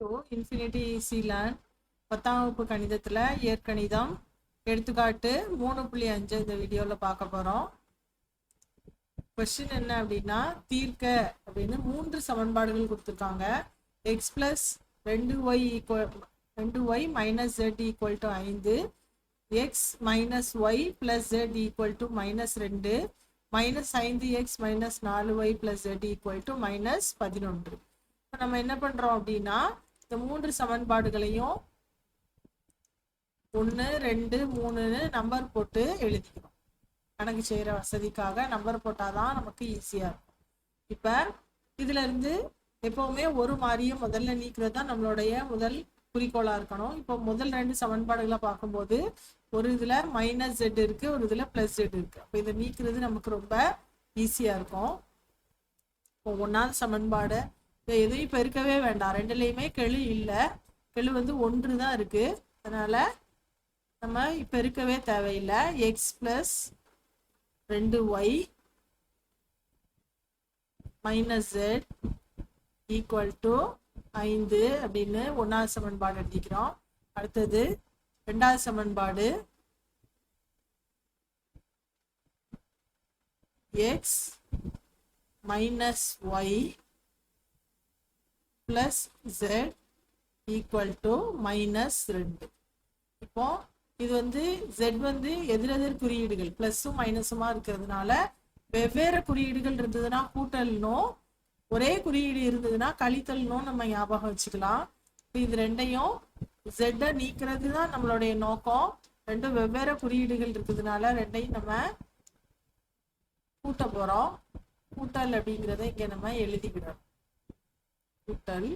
Two infinity easy பத்தாம் வகுப்பு கணிதத்தில் இயற்கணிதம் எடுத்துக்காட்டு மூணு புள்ளி அஞ்சு இந்த வீடியோவில் பார்க்க போகிறோம் கொஸ்டின் என்ன அப்படின்னா தீர்க்க அப்படின்னு மூன்று சமன்பாடுகள் கொடுத்துருக்காங்க. எக்ஸ் ப்ளஸ் ரெண்டு ஒய் ஈக்குவல் ரெண்டு Y minus Z equal to ஐந்து. X minus Y plus Z equal to minus ரெண்டு. மைனஸ் ஐந்து எக்ஸ் மைனஸ் நாலு Y plus Z equal to minus பதினொன்று. இப்போ நம்ம என்ன பண்ணுறோம் அப்படின்னா இந்த மூன்று சமன்பாடுகளையும் ஒன்று ரெண்டு மூணுன்னு நம்பர் போட்டு எழுதிக்கிறோம். கணக்கு செய்கிற வசதிக்காக நம்பர் போட்டால் தான் நமக்கு ஈஸியாக இருக்கும். இப்போ இதுலேருந்து எப்போவுமே ஒரு மாதிரியும் முதல்ல நீக்கிறது தான் நம்மளுடைய முதல் குறிக்கோளாக இருக்கணும். இப்போ முதல் ரெண்டு சமன்பாடுகளை பார்க்கும்போது ஒரு இதில் மைனஸ் ஜெட் இருக்குது ஒரு இதில் ப்ளஸ் ஜெட் இருக்குது அப்போ இதை நீக்கிறது நமக்கு ரொம்ப ஈஸியாக இருக்கும். இப்போ ஒன்றாவது சமன்பாடு எதையும் பெருக்கவே வேண்டாம். ரெண்டுலேயுமே கெழு இல்லை. கெழு வந்து ஒன்று தான் இருக்குது அதனால் நம்ம பெருக்கவே தேவையில்லை. எக்ஸ் ப்ளஸ் ரெண்டு Y minus Z equal to ஐந்து அப்படின்னு ஒன்றாவது சமன்பாடு எழுதிக்கிறோம் அடுத்தது ரெண்டாவது சமன்பாடு X minus Y plus Z equal to minus ரெண்டு. இப்போ இது வந்து ஜெட் வந்து எதிரெதிர் குறியீடுகள் ப்ளஸ்ஸும் மைனஸுமா இருக்கிறதுனால வெவ்வேறு குறியீடுகள் இருந்ததுன்னா கூட்டல்னும் ஒரே குறியீடு இருந்ததுன்னா கழித்தல்னும் நம்ம ஞாபகம் வச்சுக்கலாம். இது ரெண்டையும் ஜெட்டை நீக்கிறது தான் நம்மளுடைய நோக்கம். ரெண்டும் வெவ்வேறு குறியீடுகள் இருக்கிறதுனால ரெண்டையும் நம்ம கூட்ட போறோம். கூட்டல் அப்படிங்கிறத இங்க நம்ம எழுதிக்கிறோம் கூட்டல்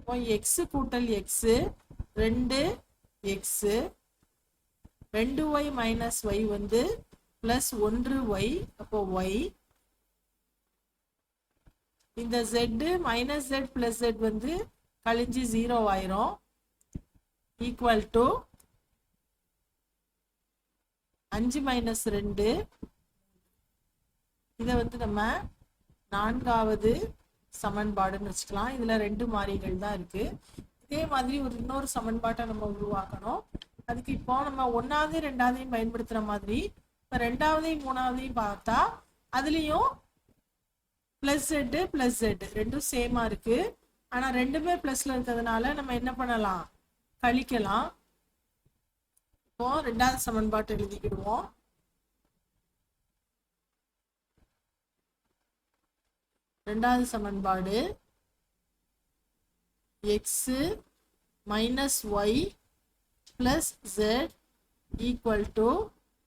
இப்போ எக்ஸ் கூட்டல் எக்ஸ் ரெண்டு எக்ஸ் ரெண்டு ஒய் மைனஸ் ஒய் வந்து பிளஸ் ஒன்று ஒய் அப்போ ஒய் இந்த Z minus Z plus Z வந்து கழிஞ்சு ஜீரோ ஆயிரும். ஈக்குவல் டு அஞ்சு மைனஸ் ரெண்டு. இதை வந்து நம்ம நான்காவது சமன்பாடுன்னு வச்சுக்கலாம். இதுல ரெண்டு மாறிகள் தான் இருக்கு. இதே மாதிரி ஒரு இன்னொரு சமன்பாட்டை நம்ம உருவாக்கணும். அதுக்கு இப்போ நம்ம ஒன்னாவது ரெண்டாவதையும் பயன்படுத்துற மாதிரி இப்போ ரெண்டாவதையும் மூணாவதையும் பார்த்தா அதுலேயும் பிளஸ் செட்டு பிளஸ் செட்டு ரெண்டும் சேமா இருக்கு. ஆனா ரெண்டுமே பிளஸ்ல இருக்கிறதுனால நம்ம என்ன பண்ணலாம்? கழிக்கலாம். இப்போ ரெண்டாவது சமன்பாட்டை எழுதிக்கிடுவோம். ரெண்டாவது சமன்பாடு. X minus Y plus Z equal to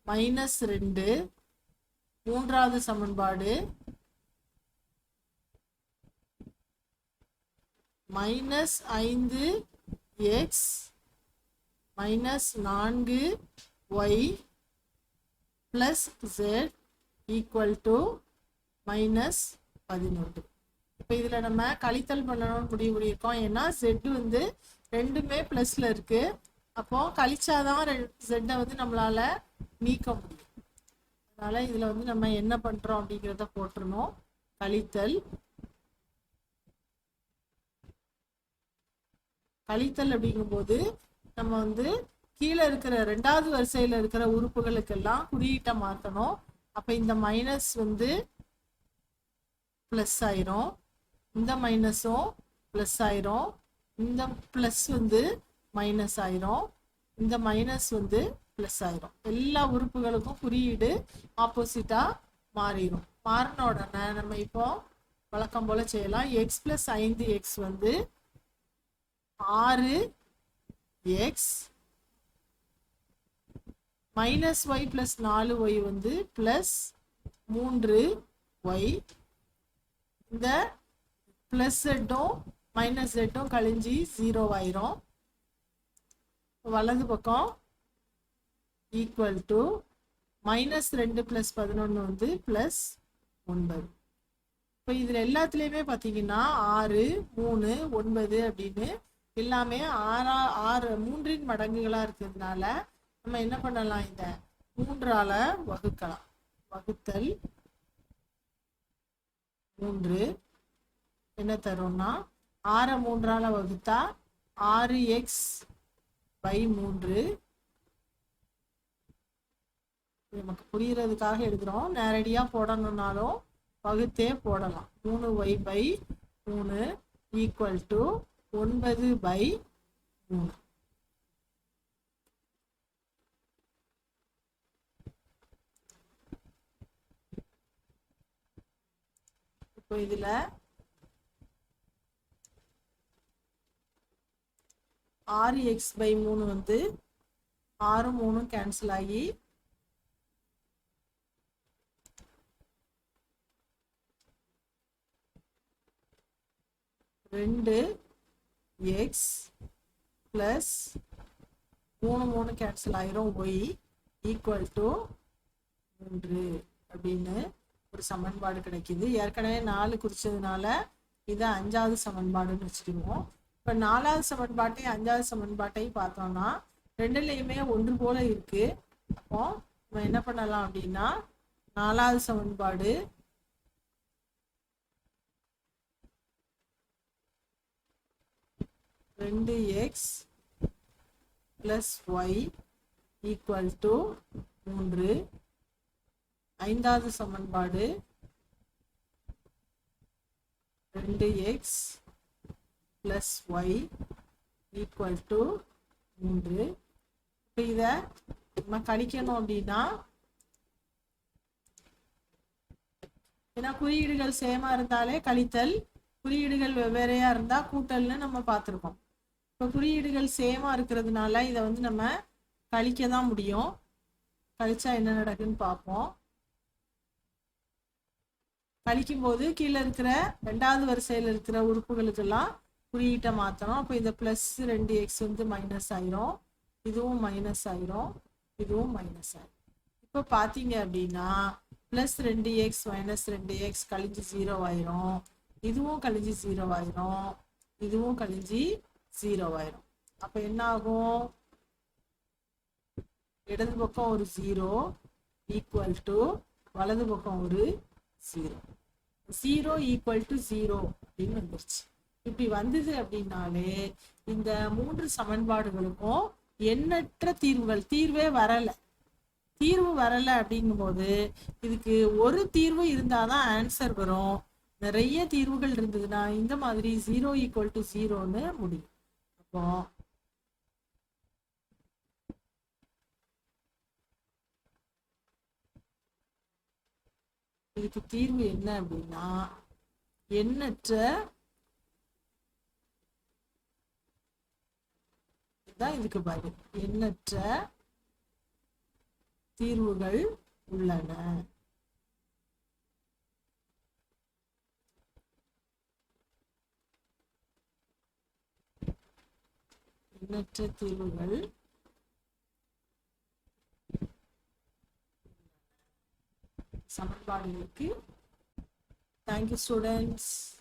minus ரெண்டு. மூன்றாவது சமன்பாடு. மைனஸ் ஐந்து எக்ஸ் மைனஸ் நான்கு Y plus Z equal to minus பதினொன்று. இப்போ இதில் நம்ம கழித்தல் பண்ணணும்னு முடிவு பண்ணியிருக்கோம். ஏன்னா ஜெட் வந்து ரெண்டுமே ப்ளஸில் இருக்குது அப்போ கழிச்சாதான் ஜெட்டை வந்து நம்மளால் நீக்க முடியும். அதனால் இதில் வந்து நம்ம என்ன பண்ணுறோம் அப்படிங்கிறத போட்டுருணும் கழித்தல் கழித்தல் அப்படிங்கும்போது நம்ம வந்து கீழே இருக்கிற ரெண்டாவது வரிசையில் இருக்கிற உறுப்புகளுக்கெல்லாம் குறியீட்டை மாற்றணும் அப்போ இந்த மைனஸ் வந்து ப்ளஸ் ஆயிரும். இந்த மைனஸும் ப்ளஸ் ஆயிரும். இந்த ப்ளஸ் வந்து மைனஸ் ஆயிரும். இந்த மைனஸ் வந்து ப்ளஸ் ஆயிரும். எல்லா உறுப்புகளுக்கும் குறியீடு ஆப்போசிட்டாக மாறிடும் மாறின உடனே நம்ம இப்போ வழக்கம் போல் செய்யலாம். எக்ஸ் ப்ளஸ் ஐந்து எக்ஸ் வந்து ஆறு எக்ஸ் மைனஸ் ஒய் ப்ளஸ் நாலு ஒய் வந்து ப்ளஸ் மூன்று ஒய் இந்த ப்ளஸ் செட்டும் மைனஸ் ஜெட்டும் கழிஞ்சி ஜீரோ ஆயிரும். வலது பக்கம் ஈக்குவல் டு மைனஸ் ரெண்டு ப்ளஸ் பதினொன்று வந்து ப்ளஸ் ஒன்பது. இப்போ இதில் எல்லாத்துலேயுமே பார்த்தீங்கன்னா ஆறு மூணு ஒன்பது அப்படின்னு எல்லாமே ஆறா ஆறு மூன்றின் மடங்குகளாக இருக்கிறதுனால நம்ம என்ன பண்ணலாம் இதை? மூன்றால வகுக்கலாம். வகுத்தல் மூன்று. என்ன தரும்னா ஆறை மூன்றால வகுத்தா ஆறு எக்ஸ் பை மூன்று. நமக்கு புரியறதுக்காக எடுக்கிறோம் நேரடியாக போடணுன்னாலும் வகுத்தே போடலாம். மூணு ஒய் பை மூணு ஈக்குவல் டு ஒன்பது பை மூணு. இப்போ இதுல ஆறு எக்ஸ் பை மூணு வந்து ஆறு மூணு கேன்சல் ஆகி ரெண்டு எக்ஸ் ப்ளஸ் மூணு மூணு கேன்சல் ஆயிரும். ஒய் ஈக்குவல் டு மூன்று அப்படின்னு ஒரு சமன்பாடு கிடைக்குது. ஏற்கனவே நாலு குறிச்சதுனால இது அஞ்சாவது சமன்பாடுன்னு வச்சுக்கிடுவோம் இப்போ நாலாவது சமன்பாட்டையும் அஞ்சாவது சமன்பாட்டையும் பார்த்தோம்னா ரெண்டுலேயுமே ஒன்று போல இருக்கு. அப்போ நம்ம என்ன பண்ணலாம் அப்படின்னா நாலாவது சமன்பாடு ரெண்டு X plus Y equal to மூன்று. ஐந்தாவது சமன்பாடு ரெண்டு X plus Y equal to மூன்று. இப்போ இதை நம்ம கழிக்கணும் அப்படின்னா ஏன்னா குறியீடுகள் சேமா இருந்தாலே கழித்தல் குறியீடுகள் வெவ்வேறையா இருந்தா கூட்டல்னு நம்ம பார்த்துருக்கோம். இப்போ குறியீடுகள் சேமாக இருக்கிறதுனால இதை வந்து நம்ம கழிக்க தான் முடியும். கழிச்சா என்ன நடக்குன்னு பார்ப்போம். கழிக்கும் போது கீழே இருக்கிற ரெண்டாவது வரிசையில் இருக்கிற உறுப்புகளுக்கெல்லாம் குறியீட்டை மாற்றணும் அப்போ இந்த ப்ளஸ் ரெண்டு எக்ஸ் வந்து மைனஸ் ஆயிரும். இதுவும் மைனஸ் ஆயிரும். இதுவும் மைனஸ் ஆயிரும். இப்போ பார்த்தீங்க அப்படின்னா ப்ளஸ் ரெண்டு எக்ஸ் மைனஸ் ரெண்டு எக்ஸ் கழிஞ்சு ஜீரோ ஆயிரும். இதுவும் கழிஞ்சு ஜீரோ ஆயிரும். இதுவும் கழிஞ்சு ஜீரோ ஆயிரும். அப்போ என்ன ஆகும் இடது பக்கம் ஒரு ஜீரோ ஈக்குவல் டு வலது பக்கம் ஒரு zero zero equal to zero அப்படின்னு வந்துருச்சு. இப்படி வந்தது அப்படின்னாலே இந்த மூன்று சமன்பாடுகளுக்கும் எண்ணற்ற தீர்வுகள் தீர்வே வரல. தீர்வு வரல அப்படிங்கும்போது இதுக்கு ஒரு தீர்வு இருந்தாதான் ஆன்சர் வரும். நிறைய தீர்வுகள் இருந்ததுன்னா இந்த மாதிரி ஜீரோ ஈக்குவல் டு ஜீரோன்னு முடியும். அப்போ இதுக்கு தீர்வு என்ன அப்படின்னா எண்ணற்ற தான் இதுக்கு பதில் எண்ணற்ற தீர்வுகள் உள்ளன எண்ணற்ற தீர்வுகள் சமன்பாடுகளுக்கு. Thank you students